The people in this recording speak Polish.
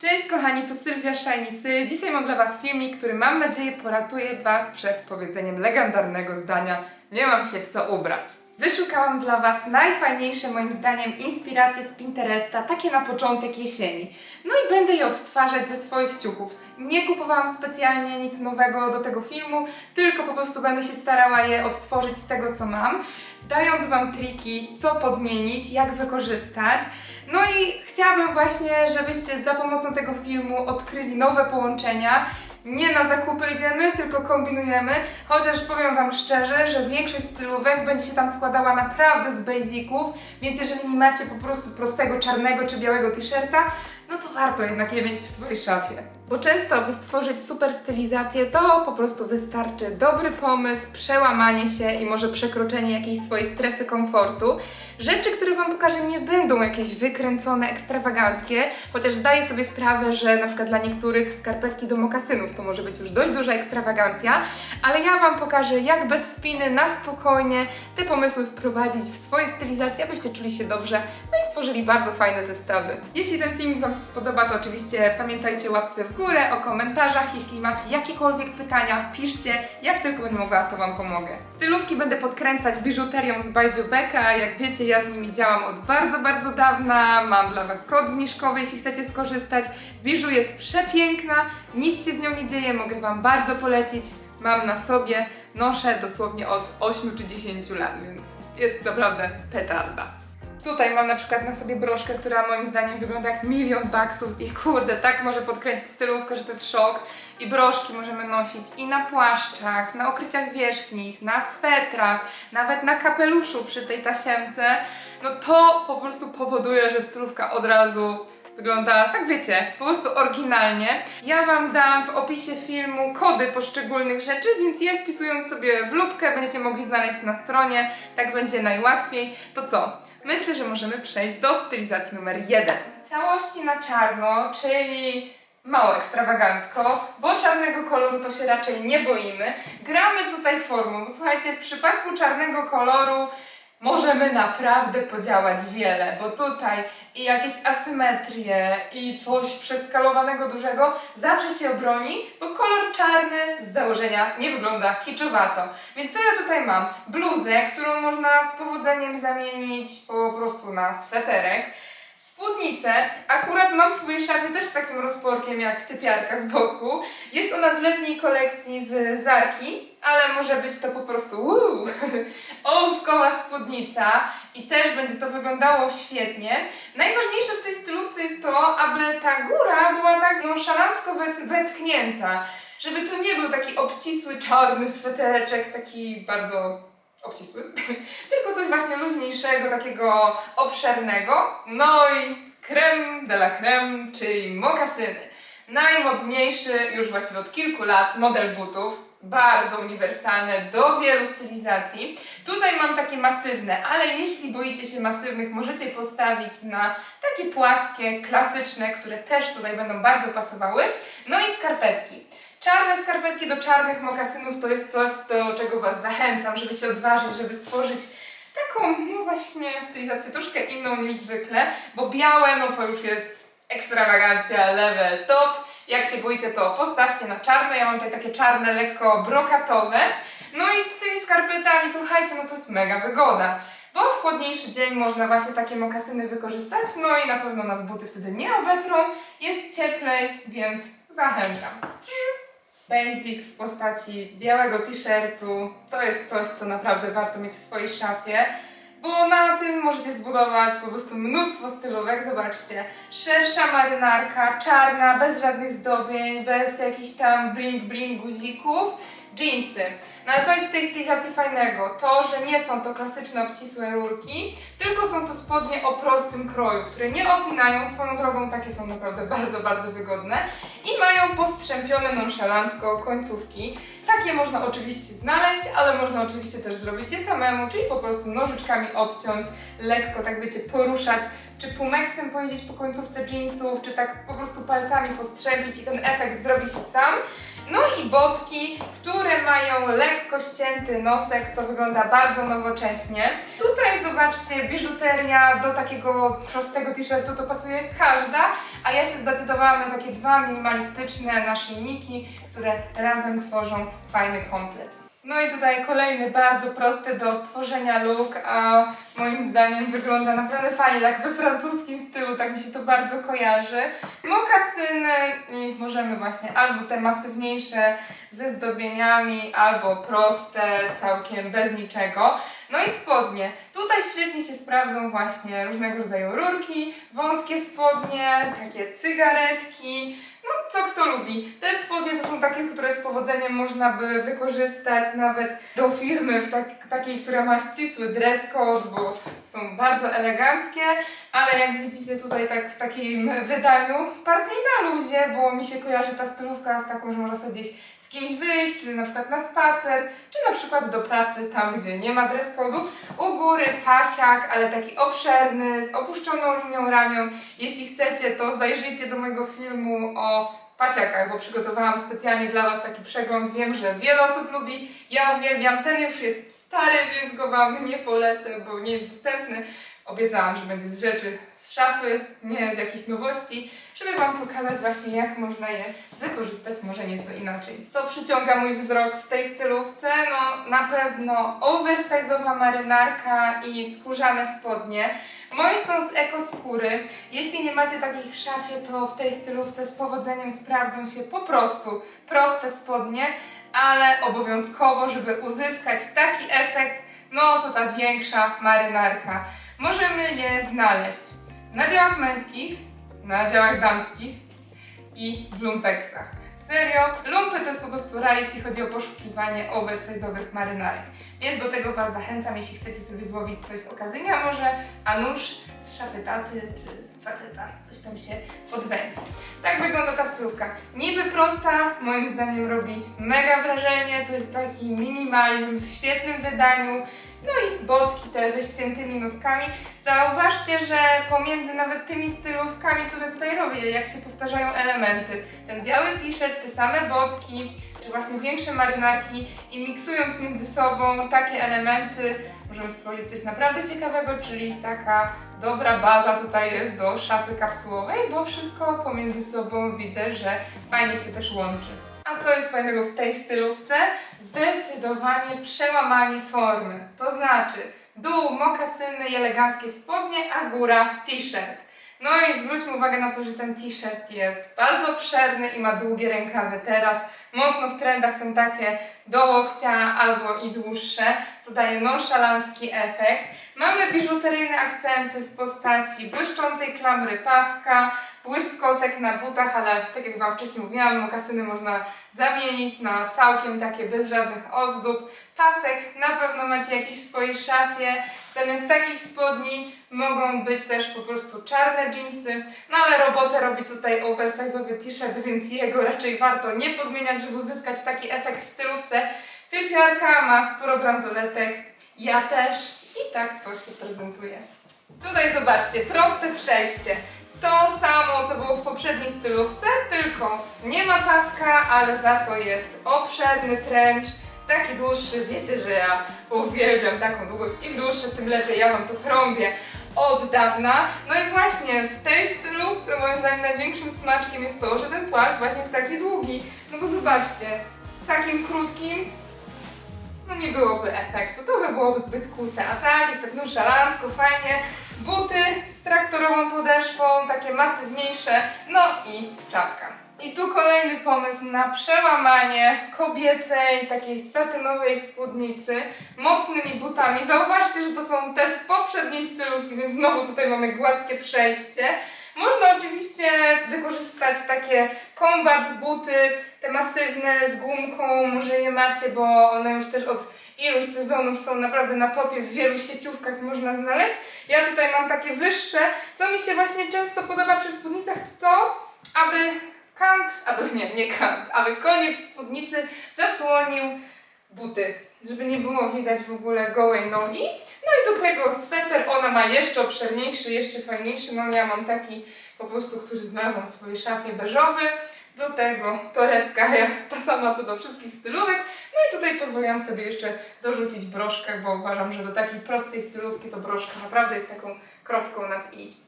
Cześć kochani, to Sylwia Shiny. Dzisiaj mam dla Was filmik, który mam nadzieję poratuje Was przed powiedzeniem legendarnego zdania Nie mam się w co ubrać. Wyszukałam dla Was najfajniejsze moim zdaniem inspiracje z Pinteresta, takie na początek jesieni. No i będę je odtwarzać ze swoich ciuchów. Nie kupowałam specjalnie nic nowego do tego filmu, tylko po prostu będę się starała je odtworzyć z tego co mam, dając Wam triki, co podmienić, jak wykorzystać. No i chciałabym właśnie, żebyście za pomocą tego filmu odkryli nowe połączenia. Nie na zakupy idziemy, tylko kombinujemy, chociaż powiem Wam szczerze, że większość stylówek będzie się tam składała naprawdę z basiców, więc jeżeli nie macie po prostu prostego czarnego czy białego t-shirta, no to warto jednak je mieć w swojej szafie. Bo często, by stworzyć super stylizację, to po prostu wystarczy dobry pomysł, przełamanie się i może przekroczenie jakiejś swojej strefy komfortu. Rzeczy, które Wam pokażę, nie będą jakieś wykręcone, ekstrawaganckie, chociaż zdaję sobie sprawę, że na przykład dla niektórych skarpetki do mokasynów to może być już dość duża ekstrawagancja, ale ja Wam pokażę, jak bez spiny, na spokojnie te pomysły wprowadzić w swoje stylizacje, abyście czuli się dobrze, no i stworzyli bardzo fajne zestawy. Jeśli ten filmik Wam się spodoba, to oczywiście pamiętajcie łapce w górę, o komentarzach. Jeśli macie jakiekolwiek pytania, piszcie. Jak tylko będę mogła, to Wam pomogę. Stylówki będę podkręcać biżuterią z Bajdziu Beka. Jak wiecie, ja z nimi działam od bardzo, bardzo dawna. Mam dla Was kod zniżkowy, jeśli chcecie skorzystać. Biżu jest przepiękna, nic się z nią nie dzieje, mogę Wam bardzo polecić. Mam na sobie, noszę dosłownie od 8 czy 10 lat, więc jest naprawdę petarda. Tutaj mam na przykład na sobie broszkę, która moim zdaniem wygląda jak milion baksów i kurde, tak może podkręcić stylówkę, że to jest szok. I broszki możemy nosić i na płaszczach, na okryciach wierzchnich, na swetrach, nawet na kapeluszu przy tej tasiemce. No to po prostu powoduje, że stylówka od razu wygląda, tak wiecie, po prostu oryginalnie. Ja Wam dam w opisie filmu kody poszczególnych rzeczy, więc je wpisując sobie w lubkę będziecie mogli znaleźć na stronie, tak będzie najłatwiej. To co? Myślę, że możemy przejść do stylizacji numer jeden. W całości na czarno, czyli mało ekstrawagancko, bo czarnego koloru to się raczej nie boimy. Gramy tutaj formą, słuchajcie, w przypadku czarnego koloru możemy naprawdę podziałać wiele, bo tutaj i jakieś asymetrie i coś przeskalowanego dużego zawsze się obroni, bo kolor czarny z założenia nie wygląda kiczowato. Więc co ja tutaj mam? Bluzę, którą można z powodzeniem zamienić po prostu na sweterek. Spódnicę, akurat mam w swojej też z takim rozporkiem jak typiarka z boku. Jest ona z letniej kolekcji z Zarki, ale może być to po prostu uuu, ołówkowa spódnica i też będzie to wyglądało świetnie. Najważniejsze w tej stylówce jest to, aby ta góra była tak nonszalancko wet, wetknięta, żeby to nie był taki obcisły czarny swetereczek, taki bardzo obcisły, tylko coś właśnie luźniejszego, takiego obszernego. No i creme de la creme, czyli mokasyny. Najmodniejszy już właściwie od kilku lat model butów, bardzo uniwersalne do wielu stylizacji. Tutaj mam takie masywne, ale jeśli boicie się masywnych, możecie postawić na takie płaskie, klasyczne, które też tutaj będą bardzo pasowały. No i skarpetki. Czarne skarpetki do czarnych mokasynów to jest coś, do czego Was zachęcam, żeby się odważyć, żeby stworzyć taką, no właśnie, stylizację troszkę inną niż zwykle, bo białe, no to już jest ekstrawagancja, level top. Jak się boicie, to postawcie na czarne. Ja mam tutaj takie czarne, lekko brokatowe. No i z tymi skarpetami, słuchajcie, no to jest mega wygoda. Bo w chłodniejszy dzień można właśnie takie mokasyny wykorzystać, no i na pewno nas buty wtedy nie obetrą. Jest cieplej, więc zachęcam. Basic w postaci białego t-shirtu to jest coś, co naprawdę warto mieć w swojej szafie, bo na tym możecie zbudować po prostu mnóstwo stylówek. Zobaczcie, szersza marynarka, czarna, bez żadnych zdobień, bez jakichś tam bling bling guzików, jeansy. No ale co jest w tej stylizacji fajnego? To, że nie są to klasyczne obcisłe rurki, tylko są to spodnie o prostym kroju, które nie opinają swoją drogą, takie są naprawdę bardzo, bardzo wygodne i mają postrzępione nonszalancko końcówki. Takie można oczywiście znaleźć, ale można oczywiście też zrobić je samemu, czyli po prostu nożyczkami obciąć, lekko tak wiecie, poruszać, czy pumeksem pojeździć po końcówce jeansów, czy tak po prostu palcami postrzępić i ten efekt zrobi się sam. No i botki, które mają lekko ścięty nosek, co wygląda bardzo nowocześnie. Tutaj zobaczcie, biżuteria do takiego prostego t-shirtu to pasuje każda, a ja się zdecydowałam na takie dwa minimalistyczne naszyjniki, które razem tworzą fajny komplet. No i tutaj kolejny bardzo prosty do tworzenia look, a moim zdaniem wygląda naprawdę fajnie, tak we francuskim stylu, tak mi się to bardzo kojarzy. Mokasyny i możemy właśnie albo te masywniejsze ze zdobieniami, albo proste, całkiem bez niczego. No i spodnie. Tutaj świetnie się sprawdzą właśnie różnego rodzaju rurki, wąskie spodnie, takie cygaretki, no co kto lubi. Te spodnie to są takie, które z powodzeniem można by wykorzystać nawet do firmy w tak, takiej, która ma ścisły dress code, bo są bardzo eleganckie, ale jak widzicie tutaj tak w takim wydaniu bardziej na luzie, bo mi się kojarzy ta stylówka z taką, że można sobie gdzieś z kimś wyjść, czy na przykład na spacer, czy na przykład do pracy tam, gdzie nie ma dress code'u. U góry pasiak, ale taki obszerny, z opuszczoną linią ramion. Jeśli chcecie, to zajrzyjcie do mojego filmu o pasiakach, bo przygotowałam specjalnie dla Was taki przegląd. Wiem, że wiele osób lubi. Ja uwielbiam. Ten już jest stary, więc go Wam nie polecę, bo nie jest dostępny. Obiecałam, że będzie z rzeczy z szafy, nie z jakichś nowości, pokazać właśnie, jak można je wykorzystać może nieco inaczej. Co przyciąga mój wzrok w tej stylówce? No na pewno oversize'owa marynarka i skórzane spodnie. Moje są z ekoskóry. Jeśli nie macie takich w szafie, to w tej stylówce z powodzeniem sprawdzą się po prostu proste spodnie, ale obowiązkowo, żeby uzyskać taki efekt, no to ta większa marynarka. Możemy je znaleźć na działach męskich, na działach damskich i w lumpeksach. Serio, lumpy to jest po prostu raj, jeśli chodzi o poszukiwanie oversize'owych marynarek. Więc do tego Was zachęcam, jeśli chcecie sobie złowić coś okazyjnie, a może a nuż z szafy taty czy faceta, coś tam się podwędzi. Tak wygląda ta stylówka. Niby prosta, moim zdaniem robi mega wrażenie, to jest taki minimalizm w świetnym wydaniu. No i botki te ze ściętymi noskami. Zauważcie, że pomiędzy nawet tymi stylówkami, które tutaj robię, jak się powtarzają elementy, ten biały t-shirt, te same botki, czy właśnie większe marynarki i miksując między sobą takie elementy, możemy stworzyć coś naprawdę ciekawego, czyli taka dobra baza tutaj jest do szafy kapsułowej, bo wszystko pomiędzy sobą widzę, że fajnie się też łączy. A co jest fajnego w tej stylówce? Zdecydowanie przełamanie formy. To znaczy dół, mokasyny i eleganckie spodnie, a góra t-shirt. No i zwróćmy uwagę na to, że ten t-shirt jest bardzo obszerny i ma długie rękawy. Teraz mocno w trendach są takie do łokcia albo i dłuższe, co daje nonszalancki efekt. Mamy biżuteryjne akcenty w postaci błyszczącej klamry paska, błyskotek na butach, ale tak jak Wam wcześniej mówiłam, mokasyny można zamienić na całkiem takie bez żadnych ozdób. Pasek na pewno macie jakiś w swojej szafie. Zamiast takich spodni mogą być też po prostu czarne dżinsy. No ale robotę robi tutaj oversize'owy t-shirt, więc jego raczej warto nie podmieniać, żeby uzyskać taki efekt w stylówce. Typiarka ma sporo bransoletek, ja też i tak to się prezentuje. Tutaj zobaczcie, proste przejście. To samo, co było w poprzedniej stylówce, tylko nie ma paska, ale za to jest obszerny trench, taki dłuższy. Wiecie, że ja uwielbiam taką długość. Im dłuższy, tym lepiej. Ja wam to trąbię od dawna. No i właśnie w tej stylówce moim zdaniem największym smaczkiem jest to, że ten płaszcz właśnie jest taki długi. No bo zobaczcie, z takim krótkim no nie byłoby efektu, to by byłoby zbyt kuse, a tak jest tak nonszalancko, fajnie. Buty z traktorową podeszwą, takie masywniejsze, no i czapka. I tu kolejny pomysł na przełamanie kobiecej, takiej satynowej spódnicy mocnymi butami. Zauważcie, że to są te z poprzedniej stylówki, więc znowu tutaj mamy gładkie przejście. Można oczywiście wykorzystać takie combat buty, te masywne z gumką, może je macie, bo one już też od iluś sezonów są naprawdę na topie, w wielu sieciówkach można znaleźć. Ja tutaj mam takie wyższe, co mi się właśnie często podoba przy spódnicach, to aby kant, aby nie, nie kant, aby koniec spódnicy zasłonił buty. Żeby nie było widać w ogóle gołej nogi. No i do tego sweter, ona ma jeszcze obszerniejszy, jeszcze fajniejszy, no ja mam taki po prostu, który znalazłam w swojej szafie beżowy. Do tego torebka, ja- ta sama co do wszystkich stylówek. No i tutaj pozwoliłam sobie jeszcze dorzucić broszkę, bo uważam, że do takiej prostej stylówki to broszka naprawdę jest taką kropką nad i.